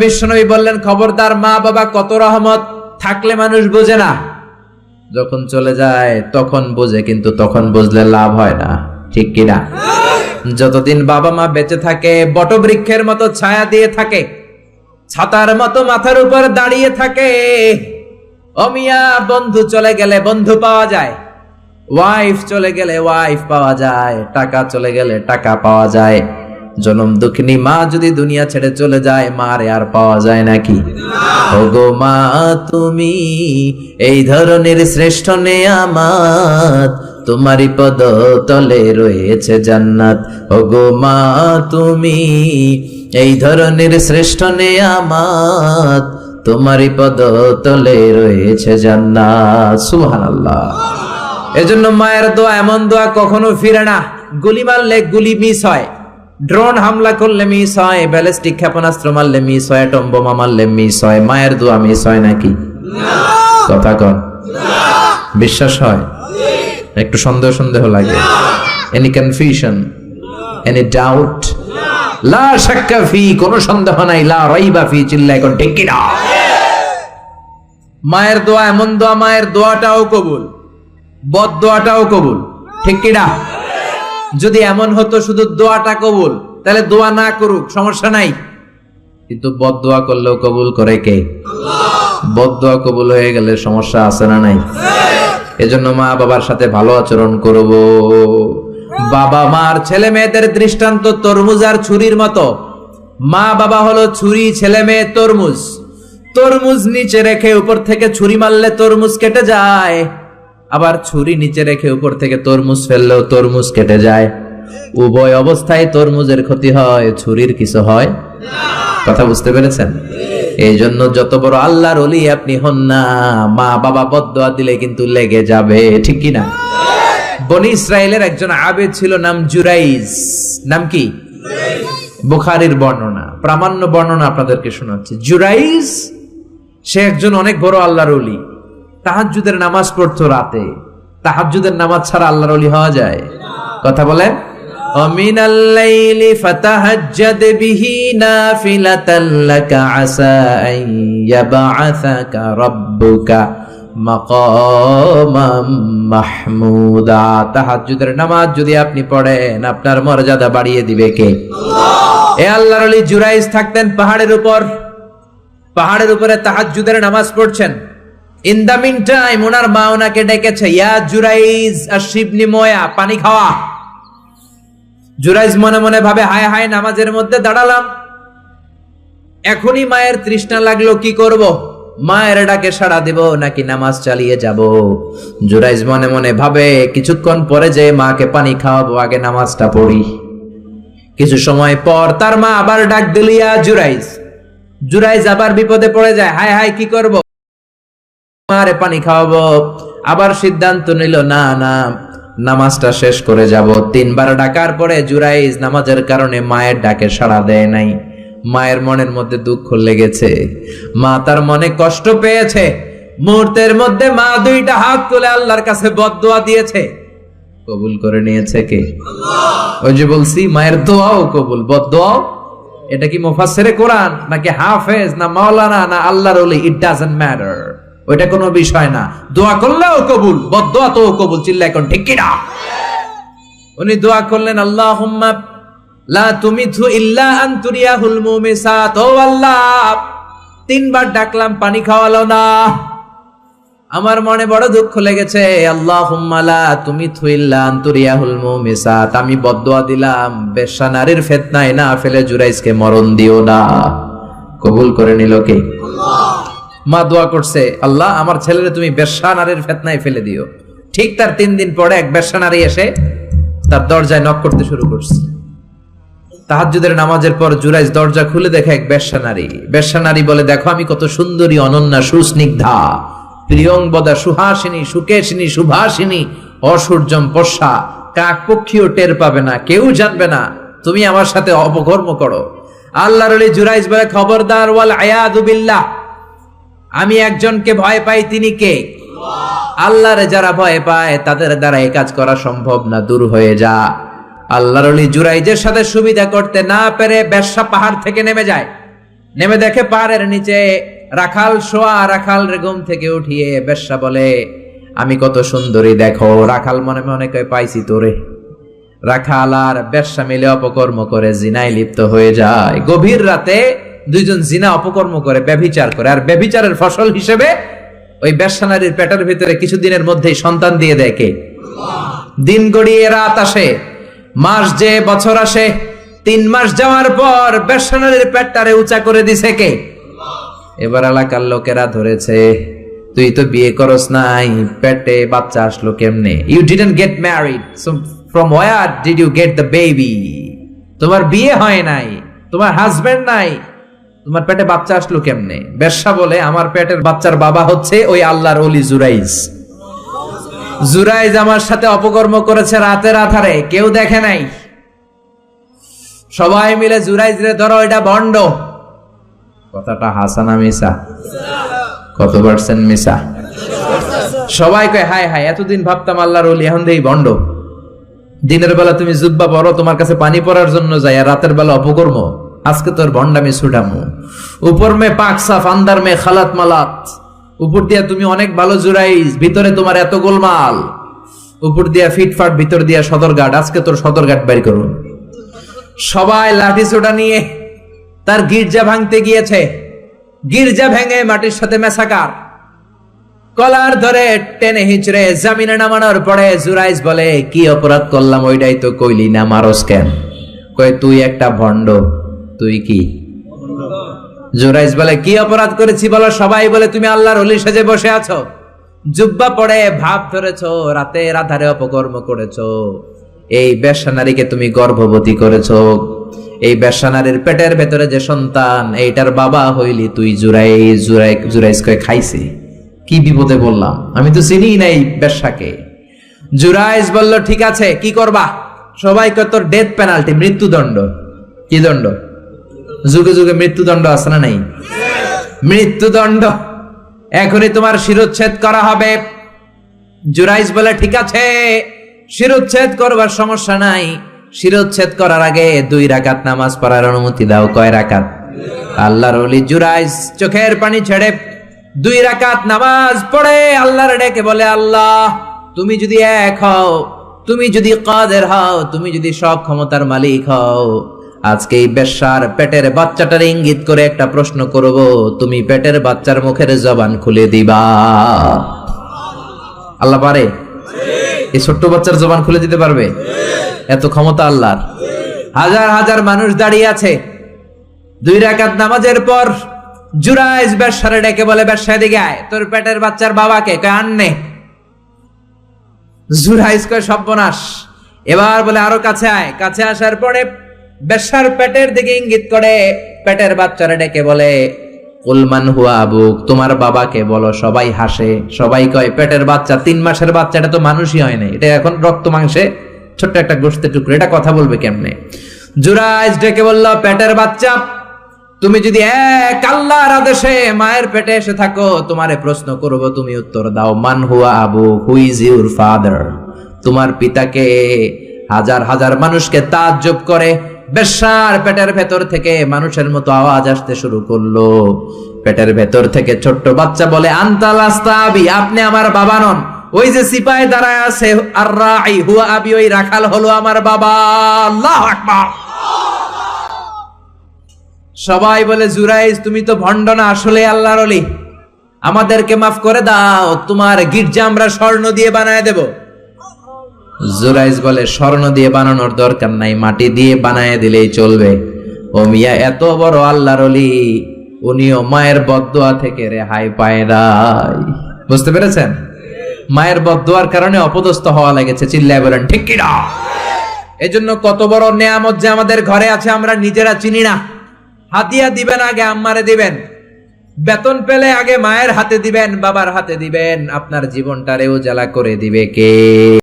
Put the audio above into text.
বিশ্বনবী বললেন, খবরদার মা বাবা কত রহমত, থাকলে মানুষ বোঝে না। যখন চলে যায়, তখন বোঝে, কিন্তু তখন বুঝলে লাভ হয় না। ঠিক কিনা যতদিন বাবা মা বেঁচে থাকে, বটবৃক্ষের মতো ছায়া দিয়ে থাকে, ছাতার মতো মাথার উপর দাঁড়িয়ে থাকে, অমিয়া, বন্ধু চলে গেলে বন্ধু পাওয়া যায় ওয়াইফ চলে গেলে ওয়াইফ পাওয়া যায়, টাকা চলে গেলে টাকা পাওয়া যায়। জনম দুঃখিনী মা যদি দুনিয়া ছেড়ে চলে যায়, মারে আর পাওয়া যায় নাকি ওগো মা, তুমি এই ধরনের শ্রেষ্ঠ নেয়ামাত তোমারই পদ তলে রয়েছে জান্নাত। ওগো মা, তুমি এই ধরনের শ্রেষ্ঠ নেয়ামাত তোমারই পদ তলে রয়েছে জান্নাত। সুবহানাল্লাহ। এজন্য মায়ের দোয়া, এমন দোয়া কখনো ফিরে না। গুলি মারলে গুলি মিস হয়। ড্রোন হামলা করলে মিস হয়, ব্যালিস্টিক ক্ষেপণাস্ত্র মারলে মিস হয় অ্যাটম বোমা মারলে মিস হয়। মায়ের দোয়া মিস হয় নাকি? কথা কন। বিশ্বাস হয়? একটু সন্দেহ সন্দেহ লাগে। এনি কনফিউশন এনি ডাউট লা শাক্কা ফি, কোনো সন্দেহ নাই। লা রাইবা ফি চিল্লা এখন ঠিক না মায়ের দোয়া এমন দোয়া, মায়ের দোয়াটাও কবুল। বদ দোয়াটাও কবুল, ঠিক কি না যদি এমন হতো শুধু দোয়াটা কবুল তাহলে দোয়া না করুক সমস্যা নাই। কিন্তু বদ দোয়া করলেও কবুল করে কে? বদোয়া কবুল হয়ে গেলে সমস্যা আছে না নাই? এজন্য মা বাবার সাথে ভালো আচরণ করব। বাবা মার ছেলে মেয়েদের দৃষ্টান্ত তরমুজ আর ছুরির মতো। মা বাবা হলো ছুরি ছেলে মেয়ে তরমুজ। তরমুজ নিচে রেখে উপর থেকে ছুরি মারলে তরমুজ কেটে যায়। আবার ছুরি নিচে রেখে উপর থেকে তরমুজ ফেললেও তরমুজ কেটে যায়। উভয় অবস্থায় তরমুজের ক্ষতি হয়, ছুরির কিছু হয়? কথা বুঝতে পেরেছেন? এই জন্য যত বড় আল্লাহর অলি আপনি হন না মা বাবা বদোয়া দিলে কিন্তু লেগে যাবে, ঠিক কি না? বনি ইসরায়েলের একজন আবেদ ছিল নাম জুরাইজ নাম কি? বুখারির বর্ণনা। প্রামাণ্য বর্ণনা আপনাদেরকে শোনাচ্ছি। জুরাইজ সে একজন অনেক বড় আল্লাহর অলি তাহাজ্জুদের নামাজ পড়তো রাতে তাহাজ্জুদের নামাজ ছাড়া আল্লাহর অলি হওয়া যায় কথা বলেন ومن الليل فتهجد به نافلة لك عسى أن يبعثك ربك مقاما محمودا তাহাজ্জুদের নামাজ যদি আপনি পড়েন আপনার মর্যাদা বাড়িয়ে দিবে কে এ আল্লাহর আলী জুরাইজ থাকতেন পাহাড়ের উপর পাহাড়ের উপরে তাহাজ্জুদের নামাজ পড়ছেন ইন দা মিন টাইম ওনার মা ওনাকে ডেকেছে, ইয়া জুরাইজ আর শিবনি ময়া, পানি খাওয়া। জুরাইজ মনে মনে ভাবে, হায় হায়, নামাজের মধ্যে দাঁড়ালাম। এখনই মায়ের তৃষ্ণা লাগল, কি করব? মায়ের ডাকে সাড়া দেব, নাকি নামাজ চালিয়ে যাব? জুরাইজ মনে মনে ভাবে, কিছুক্ষণ পরে যে মাকে পানি খাওয়াবো, আগে নামাজটা পড়ি। কিছু সময় পর তার মা আবার ডাক দিলিয়া জুরাইজ। জুরাইজ আবার বিপদে পড়ে যায়, হায় হায়, কি করব? মারে পানি খাওয়াবো। আবার সিদ্ধান্ত নিল না না নামাজটা শেষ করে যাব। তিনবার ডাকার পরে জুরাইজ নামাজের কারণে মায়ের ডাকে সাড়া দেয় নাই। মায়ের মনের মধ্যে দুঃখ লেগেছে। মা তার মনে কষ্ট পেয়েছে। মুহূর্তের মধ্যে মা দুইটা হাত তুলে আল্লাহর কাছে বদদোয়া দিয়েছে। কবুল করে নিয়েছে কে? ওই যে বলছি মায়ের দোয়াও কবুল। বদদোয়াও? এটা কি মুফাসসিরে কোরআন? নাকি হাফেজ না মাওলানা না আল্লাহর ওলি? ইট ডাজন্ট ম্যাটার ওইটা কোনো বিষয় না। দোয়া করলেও কবুল বদদোয়া তো কবুল চিল্লা এখন ঠিক কিনা? উনি দোয়া করলেন, আল্লাহুম্মা লা তুমিথু ইল্লা আন তুরিয়াহুল মুমিসাত। ও আল্লাহ, তিনবার ডাকলাম, পানি খাওয়ালো না। আমার মনে বড় দুঃখ লেগেছে আল্লাহ লা তুমি থুইল্লা আন্তরিয়াহুল মুমিসাত। আমি বদদোয়া দিলাম, বেশ্যা নারীর ফেতনায় না ফেলে জুরাইজকে মরণ দিও না। কবুল করে নিল কে? মা দোয়া করছে, আল্লাহ, আমার ছেলেরে তুমি বেশ্যা নারীর ফেতনায় ফেলে দিও। ঠিক তার তিন দিন পরে এক বেশ্যা নারী এসে তার দরজায় নক করতে শুরু করছে। তাহাজ্জুদের নামাজের পর জুরাইজ দরজা খুলে দেখে এক বেশ্যা নারী নারী বলে, দেখো, আমি কত সুন্দরী, অনন্যা, সুস্নিগ্ধা। প্রিয়ংবদা সুহাসিনী, সুকেশিনী, সুভাসিনী অসূর্যম পশা কাক পক্ষীও টের পাবে না, কেউ জানবে না। তুমি আমার সাথে অপকর্ম করো। আল্লাহর আলী জুরাইজ বলে, খবরদার, ওয়াল আয়াদু বিল্লাহ। আমি একজনকে ভয় পাই, তিনি কে? আল্লাহরে যারা ভয় পায়, তাদের দ্বারা এই কাজ করা সম্ভব না, দূর হয়ে যা। আল্লাহর আলী জুরাইজের সাথে সুবিধা করতে না পেরে বেশ্যা পাহাড় থেকে নেমে যায়। নেমে দেখে পাহাড়ের নিচে রাখাল শোয়া রাখাল ঘুম থেকে উঠিয়ে বেশ্যা বলে, আমি কত সুন্দরী, দেখো, রাখাল মনে মনে পাইছি তোরে। রাখাল আর বেশ্যা মিলে অপকর্ম করে জিনায় লিপ্ত হয়ে যায়। গভীর রাতে দুইজন জিনা অপকর্ম করে, ব্যভিচার করে। আর ব্যভিচারের ফসল হিসেবে ওই বেশ্যা নারীর পেটের ভিতরে কিছুদিনের মধ্যেই সন্তান দিয়ে দেয় কে? দিন গড়িয়ে রাত আসে, মাস যে বছর আসে, তিন মাস যাওয়ার পর বেসনারের পেটটারে উঁচা করে দিছে কে? এবার এলাকার লোকেরা ধরেছে, তুই তো বিয়ে করস নাই, পেটে বাচ্চা আসলো কেমনে? You didn't get married from war did you get the baby তোমার বিয়ে হয় নাই, তোমার হাজবেন্ড নাই তোমার পেটে বাচ্চা আসলো কেমনে? বেশ্যা বলে, আমার পেটের বাচ্চার বাবা হচ্ছে ওই আল্লাহর অলি জুরাইজ। জুরাইজ আমার সাথে অপকর্ম করেছে রাতের আধারে, কেউ দেখে নাই। সবাই মিলে জুরাইজ রে, ধরো, এটা বন্ড। কথাটা হাসানা মিসা। কত পার্সেন্ট মিসা? সবাই কয় হাই হাই এতদিন ভাবতাম আল্লাহর অলি এখন দেই বন্ড। দিনের বেলা তুমি জুব্বা পড়ো, তোমার কাছে পানি পড়ার জন্য যাই, আর রাতের বেলা অপকর্ম। আজকে তোর ভন্ডামি ছুটামু উপর মে পাক সাফ, আন্দার মে খালাত মালাত। উপর দিয়া তুমি অনেক ভালো জুরাইজ, ভিতরে তোমার এত গোলমাল। উপর দিয়া ফিটফাট ভিতর দিয়া সদরঘাট, আজকে তোর সদরঘাট বের করুন। সবাই লাঠি সোটা নিয়ে তার গির্জা ভাঙতে গিয়েছে। গির্জা ভেঙে মাটির সাথে মেসাকার কলার ধরে টেনে হিচড়ে জামিনে নামানোর পরে জুরাইজ বলে, কি অপরাধ করলাম, ওইটাই তো কইলি না, মারস কেন? কয়, তুই একটা ভণ্ড তুই কি? জুরাইজ বলে কি অপরাধ করেছি বলো? সবাই বলে, তুমি আল্লাহর অলি সেজে বসে আছো। জুব্বা পড়ে, ভাব ধরেছো রাতে রাধারে অপকর্ম করেছ। এই বেশ্যা নারীকে তুমি গর্ভবতী করেছ। এই বেশ্যা নারীর পেটের ভেতরে যে সন্তান, এইটার বাবা হইলি তুই জুরাই জুরাই জুরাইজ কয়ে খাইছি। কি বিপদে বললাম আমি তো চিনি নাই বেশ্যাকে। জুরাইজ বলল, ঠিক আছে, কি করবা? সবাই কয়, তোর ডেথ পেনাল্টি মৃত্যুদণ্ড। কি দণ্ড? যুগে যুগে মৃত্যুদণ্ড আছে না নাই? মৃত্যুদণ্ড। এখনই তোমার শিরোচ্ছেদ করা হবে। জুরাইজ বলে, ঠিক আছে, শিরোচ্ছেদ করবার সমস্যা নাই। শিরোচ্ছেদ করার আগে দুই রাকাত নামাজ পড়ার অনুমতি দাও। কয় রাকাত? আল্লাহর ওলি জুরাইজ চোখের পানি ছেড়ে দুই রাকাত নামাজ পড়ে, আল্লাহর ডেকে বলে, আল্লাহ, তুমি যদি এক হও, তুমি যদি কাদের হও, তুমি যদি সব ক্ষমতার মালিক হও আজকে এই বেশ্যার পেটের বাচ্চাটার ইঙ্গিত করে একটা প্রশ্ন করব তুমি পেটের বাচ্চার মুখের জবান খুলে দিবা। আল্লাহ পারে? এই ছোট্ট বাচ্চার জবান খুলে দিতে পারবে? এত ক্ষমতা আল্লাহর। হাজার হাজার মানুষ দাঁড়িয়ে আছে। দুই রাকাত নামাজের পর জুরাইজ ব্যবসারে ডেকে বলে ব্যবসা দিকে আয়। তোর পেটের বাচ্চার বাবাকে কয় আননে। জুরাইজ কয় সর্বনাশ। এবার বলে আরও কাছে আয়। কাছে আসার পরে বেশ্যার পেটের দিকে ইঙ্গিত করে, পেটের বাচ্চারা ডেকে বলে কুলমান হুয়া আবুক, তোমার বাবাকে বলো, সবাই হাসে, সবাই কয়, পেটের বাচ্চা, তিন মাসের বাচ্চা, এটা তো মানুষই হয় না এটা এখন রক্ত মাংসে ছোট্ট একটা গোষ্ঠের টুকরো, এটা কথা বলবে কেমনে? জুরাইজ ডেকে বলল, পেটের বাচ্চা, তুমি যদি এক আল্লাহর আদেশে মায়ের পেটে এসে থাকো, তোমারে প্রশ্ন করব, তুমি উত্তর দাও, মান হুয়া আবু হু ইজ ইউর ফাদার তোমার পিতাকে হাজার হাজার মানুষকে তাজ্জব করে বেশ্যার পেটের ভেতর থেকে মানুষের মতো আওয়াজ আসতে শুরু করল। পেটের ভেতর থেকে ছোট্ট বাচ্চা বলে, আন্তাল আস্তাবি, আপনি আমার বাবা নন। ওই যে সিপাহি দাঁড়ায় আছে আর রাই হুয়া আবি, ওই রাখাল হলো আমার বাবা। আল্লাহ আকবার! সবাই বলে, জুরাইজ, তুমি তো ভণ্ড না আসলে আল্লাহর আমাদেরকে মাফ করে দাও, তোমার গির্জা আমরা স্বর্ণ দিয়ে বানায় দেব। জুরাইজ বলে স্বর্ণ দিয়ে বানানোর দরকার নাই, মাটি দিয়ে বানায় দিলেই চলবে। ও মিয়া, এত বড় আল্লাহর অলি উনিও মায়ের বদদোয়া থেকে রেহাই পায় নাই। বুঝতে পেরেছেন? মায়ের বদদোয়ার কারণে অপদস্থ হওয়া লেগেছে, চিল্লায় বলেন, ঠিক কিনা? এজন্য কত বড় নেয়ামত যে আমাদের ঘরে আছে, আমরা নিজেরা চিনি না। হাতিয়া দিবেন আগে, আম্মারে দিবেন। বেতন পেলে আগে মায়ের হাতে দিবেন, বাবার হাতে দিবেন, আপনার জীবনটারে জ্বালা করে দিবে কে?